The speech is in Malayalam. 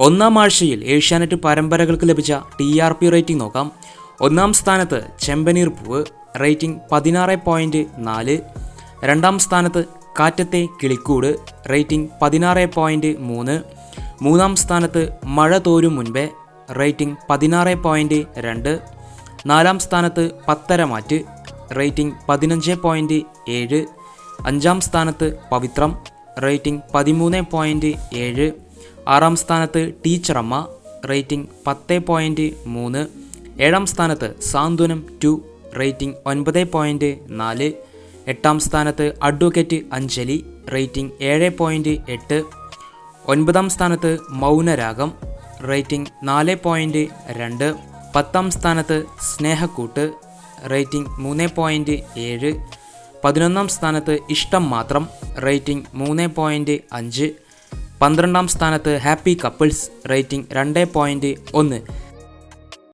ഒന്നാം ആഴ്ചയിൽ ഏഷ്യാനെറ്റ് പരമ്പരകൾക്ക് ലഭിച്ച ടി ആർ പി റേറ്റിംഗ് നോക്കാം. ഒന്നാം സ്ഥാനത്ത് ചെമ്പനീർ പൂവ് റേറ്റിംഗ് പതിനാറ് പോയിന്റ് നാല്. രണ്ടാം സ്ഥാനത്ത് കാറ്റത്തെ കിളിക്കൂട് റേറ്റിംഗ് പതിനാറ് പോയിന്റ് മൂന്ന്. മൂന്നാം സ്ഥാനത്ത് മഴ തോരും മുൻപേ റേറ്റിംഗ് പതിനാറ് പോയിന്റ് രണ്ട്. നാലാം സ്ഥാനത്ത് പത്തരമാറ്റ് റേറ്റിംഗ് പതിനഞ്ച് പോയിന്റ് ഏഴ്. അഞ്ചാം സ്ഥാനത്ത് പവിത്രം റേറ്റിംഗ് പതിമൂന്ന് പോയിന്റ് ഏഴ്. ആറാം സ്ഥാനത്ത് ടീച്ചറമ്മ റേറ്റിംഗ് പത്ത് പോയിന്റ് മൂന്ന്. ഏഴാം സ്ഥാനത്ത് സാന്ത്വനം ടു റേറ്റിംഗ് ഒൻപത് പോയിന്റ് നാല്. എട്ടാം സ്ഥാനത്ത് അഡ്വക്കേറ്റ് അഞ്ജലി റേറ്റിംഗ് ഏഴ് പോയിന്റ് എട്ട്. ഒൻപതാം സ്ഥാനത്ത് മൗനരാഗം റേറ്റിംഗ് നാല് പോയിന്റ് രണ്ട്. പത്താം സ്ഥാനത്ത് സ്നേഹക്കൂട്ട് റേറ്റിംഗ് മൂന്ന് പോയിന്റ് ഏഴ്. പതിനൊന്നാം സ്ഥാനത്ത് ഇഷ്ടം മാത്രം റേറ്റിംഗ് മൂന്ന് പോയിന്റ് അഞ്ച്. പന്ത്രണ്ടാം സ്ഥാനത്ത് ഹാപ്പി കപ്പിൾസ് റേറ്റിംഗ് രണ്ട് പോയിന്റ് ഒന്ന്